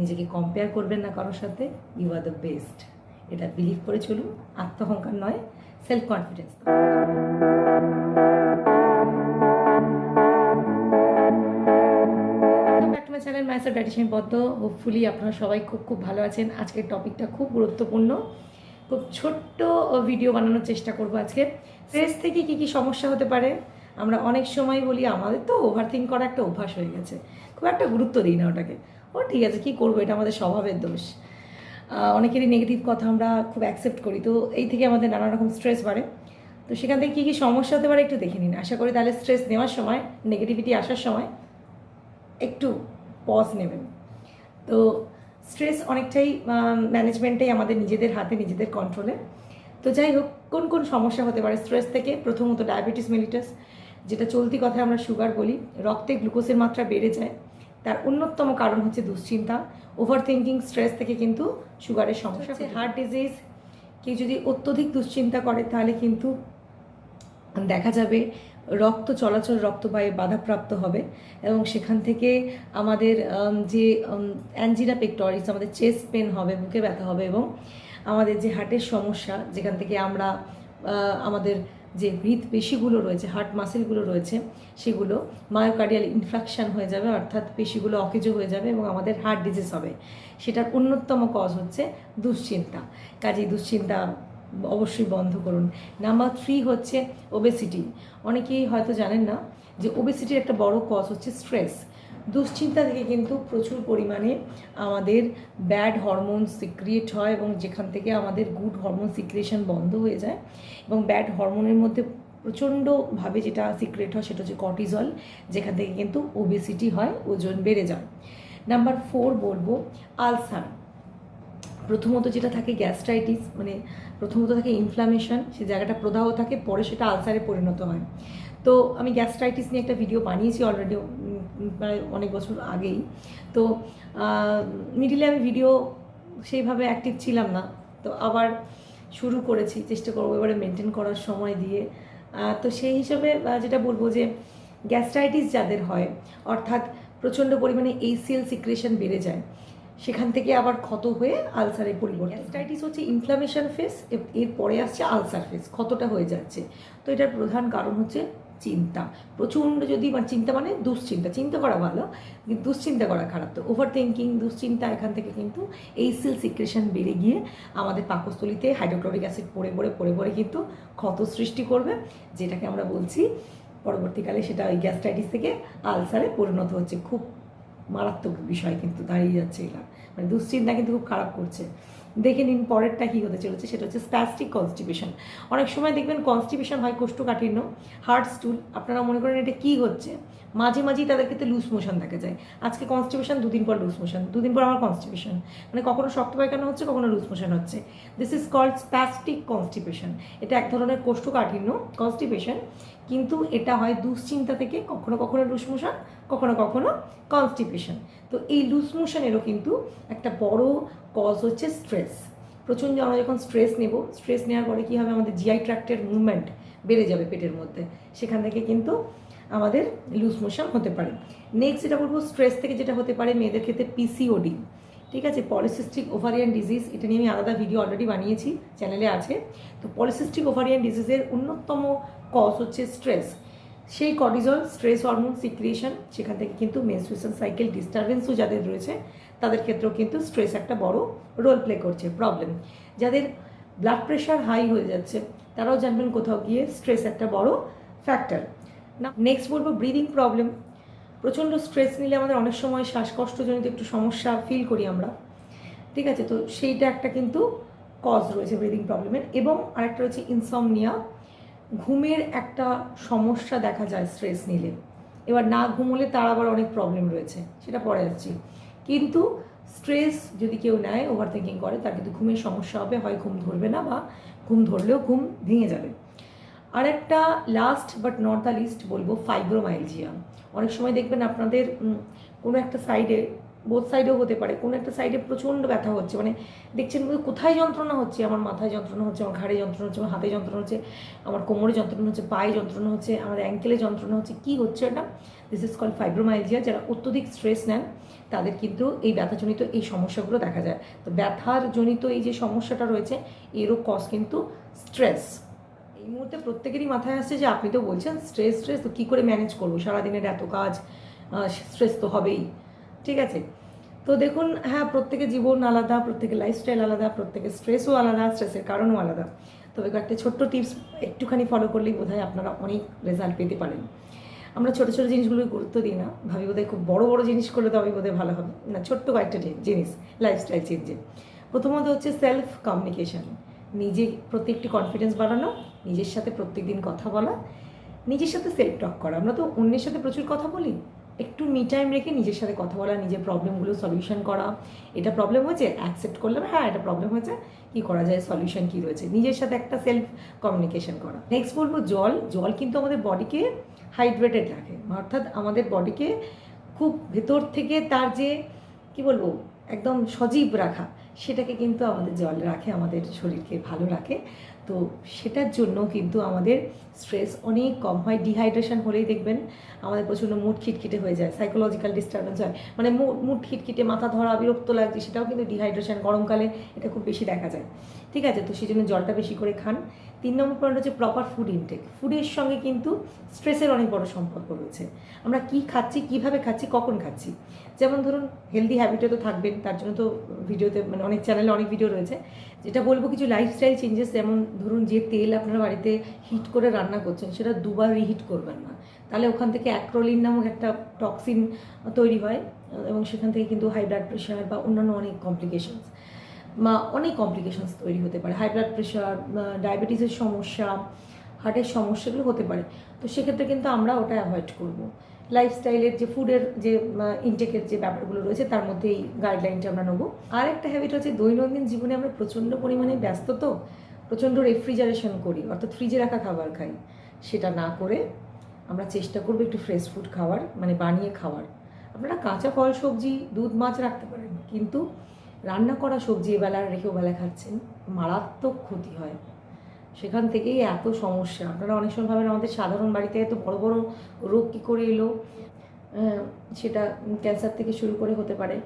নিজেকে কম্পেয়ার করবেন না কারোর সাথে ইউ আর দ্য বেস্ট এটা বিলিভ করে চলুন, আত্মহংকার নয় সেলফ কনফিডেন্স চ্যানেল মাইসার ডাইটিশিয়ান পদ্ম হোপফুলি আপনারা সবাই খুব খুব ভালো আছেন। আজকের টপিকটা খুব গুরুত্বপূর্ণ। খুব ছোট্ট ভিডিও বানানোর চেষ্টা করব আজকে। স্ট্রেস থেকে কি কি সমস্যা হতে পারে? আমরা অনেক সময় বলি, আমাদের তো ওভার থিঙ্ক করা একটা অভ্যাস হয়ে গেছে। খুব একটা গুরুত্ব দিই না ওটাকে। ও ঠিক আছে, কী করব, এটা আমাদের স্বভাবের দোষ। অনেকেরই নেগেটিভ কথা আমরা খুব অ্যাকসেপ্ট করি, তো এই থেকে আমাদের নানা রকম স্ট্রেস বাড়ে। তো সেখান থেকে কী কী সমস্যা হতে পারে একটু দেখে নিন। আশা করি তাহলে স্ট্রেস নেওয়ার সময় নেগেটিভিটি আসার সময় একটু পজ নেবেন। তো স্ট্রেস অনেকটাই ম্যানেজমেন্টেই আমাদের নিজেদের হাতে, নিজেদের কন্ট্রোলে তো যাই হোক, কোন কোন সমস্যা হতে পারে? স্ট্রেস থেকে প্রথমত ডায়াবেটিস মেলিটাস যেটা চলতি কথায় আমরা সুগার বলি, রক্তে গ্লুকোজের মাত্রা বেড়ে যায়। তার অন্যতম কারণ হচ্ছে দুশ্চিন্তা ওভার থিঙ্কিং স্ট্রেস থেকে কিন্তু সুগারের সমস্যা হচ্ছে হার্ট ডিজিজ কেউ যদি অত্যধিক দুশ্চিন্তা করে তাহলে কিন্তু দেখা যাবে রক্ত চলাচল রক্তবাহে বাধাপ্রাপ্ত হবে এবং সেখান থেকে আমাদের যে অ্যাঞ্জিনা পেক্টরিস আমাদের চেস্ট পেন হবে বুকে ব্যথা হবে এবং আমাদের যে হার্টের সমস্যা যেখান থেকে আমরা আমাদের যে পেশিগুলো রয়েছে হার্ট মাসেলগুলো রয়েছে, সেগুলো মায়োকার্ডিয়াল ইনফ্রাকশন হয়ে যাবে, অর্থাৎ পেশিগুলো অকেজো হয়ে যাবে এবং আমাদের হার্ট ডিজিজ হবে। সেটার অন্যতম কজ হচ্ছে দুশ্চিন্তা। কাজেই দুশ্চিন্তা অবশ্যই বন্ধ করুন। নাম্বার থ্রি হচ্ছে ওবেসিটি অনেকেই হয়তো জানেন না যে ওবেসিটির একটা বড় কজ হচ্ছে স্ট্রেস দুশ্চিন্তা থেকে কিন্তু প্রচুর পরিমাণে আমাদের ব্যাড হরমোন সিক্রিয়েট হয় এবং যেখান থেকে আমাদের গুড হরমোন সিক্রিয়েশন বন্ধ হয়ে যায় এবং ব্যাড হরমোনের মধ্যে প্রচণ্ডভাবে যেটা সিক্রেট হয় সেটা হচ্ছে কর্টিজল যেখান থেকে কিন্তু ওবেসিটি হয়, ওজন বেড়ে যায়। নাম্বার ফোর বলব আলসার প্রথমত যেটা থাকে গ্যাস্ট্রাইটিস মানে প্রথমত থাকে ইনফ্লামেশন সে জায়গাটা প্রদাহ থাকে, পরে সেটা আলসারে পরিণত হয়। তো আমি গ্যাস্ট্রাইটিস নিয়ে একটা ভিডিও বানিয়েছি অলরেডি প্রায় অনেক বছর আগেই। তো মিডিলে আমি ভিডিও সেইভাবে অ্যাক্টিভ ছিলাম না। তো আবার শুরু করেছি, চেষ্টা করব এবারে মেনটেন করার সময় দিয়ে। তো সেই হিসাবে যেটা বলব যে গ্যাস্ট্রাইটিস যাদের হয়, অর্থাৎ প্রচণ্ড পরিমাণে এইসিএল সিক্রেশন বেড়ে যায়, সেখান থেকে আবার ক্ষত হয়ে আলসারে পরিবর্তন গ্যাস্ট্রাইটিস হচ্ছে ইনফ্লামেশন ফেস এর পরে আসছে আলসার ফেস ক্ষতটা হয়ে যাচ্ছে। তো এটার প্রধান কারণ হচ্ছে চিন্তা। প্রচণ্ড যদি মানে চিন্তা মানে দুশ্চিন্তা। চিন্তা করা ভালো, কিন্তু দুশ্চিন্তা করা খারাপ তো। ওভার থিঙ্কিং দুশ্চিন্তা এখান থেকে কিন্তু এই সেল সিক্রেশন বেড়ে গিয়ে আমাদের পাকস্থলিতে হাইড্রোক্লোরিক অ্যাসিড পড়ে পড়ে পড়ে পড়ে কিন্তু ক্ষত সৃষ্টি করবে, যেটাকে আমরা বলছি পরবর্তীকালে সেটা ওই গ্যাস্ট্রাইটিস থেকে আলসারে পরিণত হচ্ছে। খুব মারাত্মক বিষয় কিন্তু দাঁড়িয়ে যাচ্ছে এটা মানে দুশ্চিন্তা কিন্তু খুব খারাপ করছে। দেখে নিন পরেরটা কী হতে চলেছে, সেটা হচ্ছে স্প্যাস্টিক কনস্টিপেশন অনেক সময় দেখবেন কনস্টিপেশন হয় কোষ্ঠকাঠিন্য হার্ট স্টুল আপনারা মনে করেন এটা কী হচ্ছে? মাঝে মাঝেই তাদের ক্ষেত্রে লুজ মোশন দেখা যায়। আজকে কনস্টিপেশন দুদিন পর লুজ মোশন দুদিন পর আমার কনস্টিপেশন মানে কখনো শক্ত পায়খানা হচ্ছে, কখনো লুজ মোশন হচ্ছে। This is called spastic constipation এটা এক ধরনের কোষ্ঠকাঠিন্য কনস্টিপেশন কিন্তু এটা হয় দুশ্চিন্তা থেকে কখনো কখনো লুজ মোশন কখনো কখনো কনস্টিপেশন তো এই লুজ মোশনেরও কিন্তু একটা বড় কজ হচ্ছে স্ট্রেস প্রচণ্ড আমরা যখন স্ট্রেস নেব স্ট্রেস নেওয়ার পরে কী হবে? আমাদের জিআই ট্র্যাক্টের মুভমেন্ট বেড়ে যাবে পেটের মধ্যে। সেখান থেকে কিন্তু আমাদের লুজ মোশন হতে পারে। নেক্সট যেটা বলব স্ট্রেস থেকে যেটা হতে পারে মেয়েদের ক্ষেত্রে পিসিওডি ঠিক আছে? পলিসিস্টিক ওভারিয়ান ডিজিজ এটা নিয়ে আমি আলাদা ভিডিও অলরেডি বানিয়েছি চ্যানেলে আছে। তো পলিসিস্টিক ওভারিয়ান ডিজিজের অন্যতম কজ হচ্ছে স্ট্রেস সেই কর্টিজল স্ট্রেস হরমোন সিক্রিয়েশন সেখান থেকে কিন্তু মেনস্ট্রুয়েশন সাইকেল ডিস্টারবেন্সও যাদের রয়েছে, তাদের ক্ষেত্রেও কিন্তু স্ট্রেস একটা বড় রোল প্লে করছে প্রবলেম যাদের ব্লাড প্রেশার হাই হয়ে যাচ্ছে, তারাও জানবেন কোথাও গিয়ে স্ট্রেস একটা বড় ফ্যাক্টর না নেক্সট বলব ব্রিদিং প্রবলেম প্রচণ্ড স্ট্রেস নিলে আমাদের অনেক সময় শ্বাসকষ্টজনিত একটু সমস্যা ফিল করি আমরা। ঠিক আছে? তো সেইটা একটা কিন্তু কজ রয়েছে ব্রিদিং প্রবলেমের এবং আরেকটা রয়েছে ইনসমনিয়া ঘুমের একটা সমস্যা দেখা যায় স্ট্রেস নিলে। এবার না ঘুমোলে তার আবার অনেক প্রবলেম রয়েছে, সেটা পরে আসছি। কিন্তু স্ট্রেস যদি কেউ নেয় ওভার থিঙ্কিং করে, তার কিন্তু ঘুমের সমস্যা হবে, হয় ঘুম ধরবে না বা ঘুম ধরলেও ঘুম ভেঙে যাবে। আরেকটা last but not the least বলব ফাইব্রোমাইলজিয়া অনেক সময় দেখবেন আপনাদের কোনো একটা সাইডে বোথ সাইডেও হতে পারে। কোনো একটা সাইডে প্রচণ্ড ব্যথা হচ্ছে। মানে দেখছেন কোথায় যন্ত্রণা হচ্ছে? আমার মাথায় যন্ত্রণা হচ্ছে, আমার ঘাড়ে যন্ত্রণা হচ্ছে, আমার হাতে যন্ত্রণা হচ্ছে, আমার কোমরে যন্ত্রণা হচ্ছে, পায়ে যন্ত্রণা হচ্ছে, আমার অ্যাঙ্কেলে যন্ত্রণা হচ্ছে। কী হচ্ছে এটা? দিস ইজ কল ফাইব্রোমাইলজিয়া যারা অত্যধিক স্ট্রেস নেন, তাদের কিন্তু এই ব্যথাজনিত এই সমস্যাগুলো দেখা যায়। তো ব্যথার জনিত এই যে সমস্যাটা রয়েছে, এরও কজ কিন্তু স্ট্রেস এই মুহূর্তে প্রত্যেকেরই মাথায় আসছে যে আপনি তো বলছেন স্ট্রেস স্ট্রেস তো কী করে ম্যানেজ করব? সারাদিনের এত কাজ স্ট্রেস তো হবেই। ঠিক আছে? তো দেখুন হ্যাঁ প্রত্যেকের জীবন আলাদা, প্রত্যেকের লাইফস্টাইল আলাদা, প্রত্যেকের স্ট্রেসও আলাদা স্ট্রেসের কারণও আলাদা। তবে কয়েকটা ছোট্ট টিপস একটুখানি ফলো করলেই বোধহয় আপনারা অনেক রেজাল্ট পেতে পারেন। আমরা ছোটো ছোটো জিনিসগুলোকে গুরুত্ব দিই না, ভাবি বোধহয় খুব বড় বড় জিনিস করলে তবে বোধহয় ভালো হবে। না, ছোট্ট কয়েকটা জিনিস লাইফস্টাইল চেঞ্জে প্রথমত হচ্ছে সেলফ কমিউনিকেশন নিজে প্রত্যেকটি কনফিডেন্স বাড়ানো, নিজের সাথে প্রত্যেক দিন কথা বলা, নিজের সাথে সেলফ টক করা। আমরা তো অন্যের সাথে প্রচুর কথা বলি একটু মি টাইম রেখে নিজের সাথে কথা বলা, নিজের প্রবলেমগুলো সলিউশন করা। এটা প্রবলেম হয়েছে অ্যাকসেপ্ট করলাম হ্যাঁ এটা প্রবলেম হয়েছে। কি করা যায় সলিউশন কি রয়েছে? নিজের সাথে একটা সেলফ কমিউনিকেশন করা। নেক্সট বলব জল। জল কিন্তু আমাদের বডিকে হাইড্রেটেড রাখে। অর্থাৎ আমাদের বডিকে খুব ভেতর থেকে তার যে, কি বলব, একদম সজীব রাখা, সেটাকে কিন্তু আমাদের জল রাখে, আমাদের শরীরকে ভালো রাখে। তো সেটার জন্য কিন্তু আমাদের স্ট্রেস অনেক কম হয়। ডিহাইড্রেশন হলেই দেখবেন আমাদের প্রচণ্ড মুড খিটখিটে হয়ে যায় সাইকোলজিক্যাল ডিস্টারবেন্স হয়। মানে মুড খিটখিটে, মাথা ধরা, বিরক্ত লাগছে, সেটাও কিন্তু ডিহাইড্রেশন গরমকালে এটা খুব বেশি দেখা যায়। ঠিক আছে? তো সেই জন্য জলটা বেশি করে খান। তিন নম্বর পয়েন্ট হচ্ছে প্রপার ফুড ইনটেক ফুডের সঙ্গে কিন্তু স্ট্রেসের অনেক বড় সম্পর্ক রয়েছে। আমরা কি খাচ্ছি, কীভাবে খাচ্ছি, কখন খাচ্ছি? যেমন ধরুন হেলদি হ্যাবিটে তো থাকবেন, তার জন্য তো ভিডিওতে মানে অনেক চ্যানেলে অনেক ভিডিও রয়েছে। যেটা বলব, কিছু লাইফস্টাইল চেঞ্জেস যেমন ধরুন যে তেল আপনারা বাড়িতে হিট করে রান্না করছেন, সেটা দুবার রিহিট করবেন না। তাহলে ওখান থেকে অ্যাক্রোলিন নামক একটা টক্সিন তৈরি হয়, এবং সেখান থেকে কিন্তু হাই ব্লাড প্রেশার বা অন্যান্য অনেক কমপ্লিকেশনস বা অনেক কমপ্লিকেশনস তৈরি হতে পারে। হাই ব্লাড প্রেশার ডায়াবেটিসের সমস্যা হার্টের সমস্যাগুলো হতে পারে। তো সেক্ষেত্রে কিন্তু আমরা ওটা অ্যাভয়েড করব। লাইফস্টাইলের যে ফুডের যে ইনটেকের যে ব্যাপারগুলো রয়েছে, তার মধ্যে এই গাইডলাইনটা আমরা নেব। আর একটা হ্যাবিট হচ্ছে দৈনন্দিন জীবনে আমরা প্রচণ্ড পরিমাণে ব্যস্ত তো, প্রচণ্ড রেফ্রিজারেশন করি, অর্থাৎ ফ্রিজে রাখা খাবার খাই। সেটা না করে আমরা চেষ্টা করব একটু ফ্রেশ ফুড খাওয়ার মানে বানিয়ে খাওয়ার। আপনারা কাঁচা ফল, সবজি, দুধ, মাছ রাখতে পারেন, কিন্তু রান্না করা সবজি এবেলা রেখে ওবেলা খাচ্ছেন, মারাত্মক ক্ষতি হয়। সেখান থেকেই এত সমস্যা। আপনারা অনেক সময় ভাবেন আমাদের সাধারণ বাড়িতে এত বড় বড় রোগ কী করে এলো? আহ, সেটা ক্যান্সার থেকে শুরু করে হতে পারে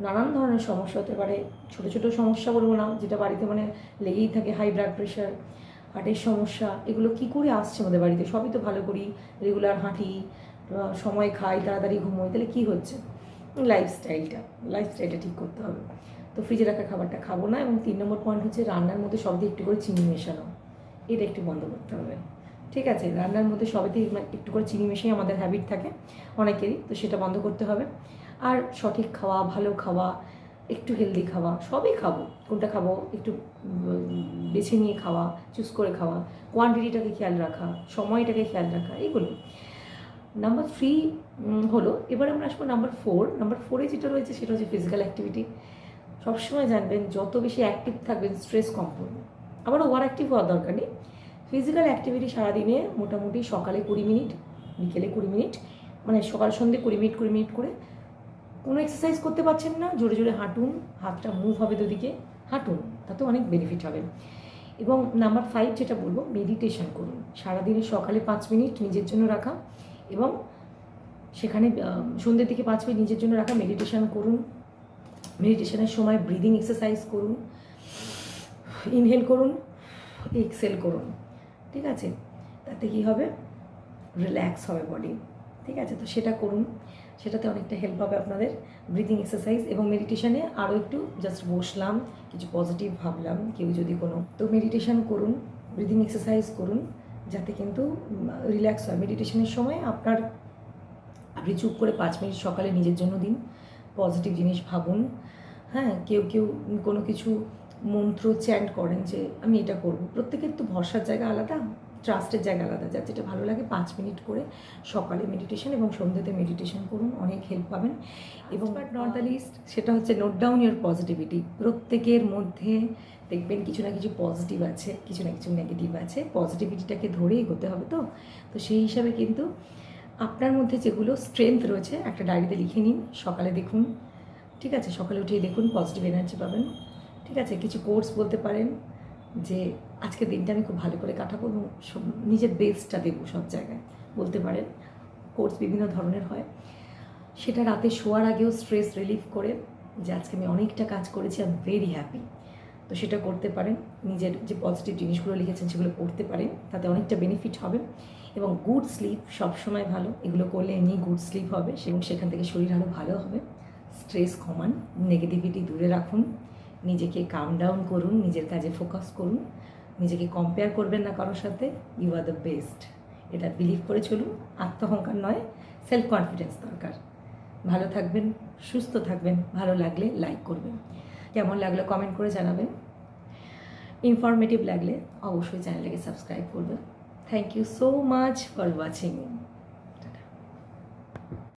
নানান ধরনের সমস্যা হতে পারে। ছোট ছোট সমস্যা বলব না যেটা বাড়িতে মানে লেগেই থাকে হাই ব্লাড প্রেশার হার্টের সমস্যা এগুলো কি করে আসছে আমাদের বাড়িতে? সবই তো ভালো করি রেগুলার হাঁটি সময় খাই তাড়াতাড়ি ঘুমোই তাহলে কী হচ্ছে? লাইফস্টাইলটা লাইফস্টাইলটা ঠিক করতে হবে। তো ফ্রিজে রাখা খাবারটা খাব না এবং তিন নম্বর পয়েন্ট হচ্ছে রান্নার মধ্যে সব দিয়ে একটু করে চিনি মেশানো। এটা একটু বন্ধ করতে হবে। ঠিক আছে? রান্নার মধ্যে সবেতেই একটু করে চিনি মেশাই আমাদের হ্যাবিট থাকে অনেকেরই, তো সেটা বন্ধ করতে হবে। আর সঠিক খাওয়া, ভালো খাওয়া, একটু হেলদি খাওয়া, সবই খাব। কোনটা খাব? একটু বেছে নিয়ে খাওয়া চুজ করে খাওয়া। কোয়ান্টিটিটাকে খেয়াল রাখা, সময়টাকে খেয়াল রাখা এগুলো নাম্বার থ্রি হলো, এবার আমরা আসব নাম্বার ফোর নাম্বার ফোরে যেটা রয়েছে, সেটা হচ্ছে ফিজিক্যাল অ্যাক্টিভিটি সবসময় জানবেন, যত বেশি অ্যাক্টিভ থাকবেন স্ট্রেস কম পড়বে। আবার ওভার অ্যাক্টিভ হওয়ার দরকার নেই। ফিজিক্যাল অ্যাক্টিভিটি সারাদিনে মোটামুটি সকালে কুড়ি মিনিট, বিকেলে কুড়ি মিনিট মানে সকাল সন্ধ্যে কুড়ি মিনিট কুড়ি মিনিট করে কোনো এক্সারসাইজ করতে পারছেন না, জোরে জোরে হাঁটুন, হাতটা মুভ হবে দুদিকে, হাঁটুন, তাতে অনেক বেনিফিট হবে। এবং নাম্বার ফাইভ যেটা বলব মেডিটেশন করুন। সারাদিনে সকালে পাঁচ মিনিট নিজের জন্য রাখা এবং সেখানে সন্ধ্যের দিকে পাঁচ মিনিট নিজের জন্য রাখা মেডিটেশন করুন। মেডিটেশনের সময় ব্রিদিং এক্সারসাইজ করুন। ইনহেল করুন এক্সেল করুন, ঠিক আছে? তাতে কি হবে? রিল্যাক্স হবে বডি, ঠিক আছে? তো সেটা করুন। সেটাতে অনেকটা হেল্প হবে আপনাদের ব্রিদিং এক্সারসাইজ এবং মেডিটেশানে আরও একটু জাস্ট বসলাম, কিছু পজিটিভ ভাবলাম, কেউ যদি কোনো। তো মেডিটেশান করুন ব্রিদিং এক্সারসাইজ করুন, যাতে কিন্তু রিল্যাক্স হয়। মেডিটেশনের সময় আপনার, আপনি চুপ করে পাঁচ মিনিট সকালে নিজের জন্য দিন পজিটিভ জিনিস ভাবুন হ্যাঁ? কেউ কেউ কোনো কিছু মন্ত্র চ্যান্ট করেন যে আমি এটা করব। প্রত্যেকের তো ভরসার জায়গা আলাদা ট্রাস্টের জায়গা আলাদা। যার যেটা ভালো লাগে পাঁচ মিনিট করে সকালে মেডিটেশন এবং সন্ধ্যেতে মেডিটেশন করুন অনেক হেল্প পাবেন। এবং বাট নট দ্য লিস্ট সেটা হচ্ছে নোট ডাউন ইউর পজিটিভিটি প্রত্যেকের মধ্যে দেখবেন কিছু না কিছু পজিটিভ আছে কিছু না কিছু নেগেটিভ আছে। পজিটিভিটিটাকে ধরেই এগোতে হবে তো? তো সেই হিসাবে কিন্তু আপনার মধ্যে যেগুলো স্ট্রেংথ রয়েছে একটা ডায়েরিতে লিখে নিন সকালে দেখুন ঠিক আছে? সকালে উঠেই দেখুন পজিটিভ এনার্জি পাবেন। ঠিক আছে, কিছু কোর্স বলতে পারেন যে আজকের দিনটা আমি খুব ভালো করে কাটাবো এবং নিজের বেস্টটা দেবো সব জায়গায় বলতে পারেন। কোর্স বিভিন্ন ধরনের হয়। সেটা রাতে শোয়ার আগেও স্ট্রেস রিলিফ করে যে আজকে আমি অনেকটা কাজ করেছি আই এম ভেরি হ্যাপি তো সেটা করতে পারেন, নিজের যে পজিটিভ জিনিসগুলো লিখেছেন সেগুলো পড়তে পারেন, তাতে অনেকটা বেনিফিট হবে। এবং গুড স্লিপ সবসময় ভালো, এগুলো করলে এমনি গুড স্লিপ হবে এবং সেখান থেকে শরীর আরও ভালো হবে। স্ট্রেস কমান নেগেটিভিটি দূরে রাখুন। নিজেকে কাম ডাউন করুন, নিজের কাজে ফোকাস করুন, নিজেকে কম্পেয়ার করবেন না কারোর সাথে ইউ আর দ্য বেস্ট এটা বিলিভ করে চলুন, আত্মহংকার নয় সেলফ কনফিডেন্স দরকার। ভালো থাকবেন, সুস্থ থাকবেন, ভালো লাগলে লাইক করবেন। কেমন লাগল কমেন্ট করে জানাবেন। ইনফরমেটিভ লাগলে অবশ্যই চ্যানেলটাকে সাবস্ক্রাইব করবেন। Thank you so much for watching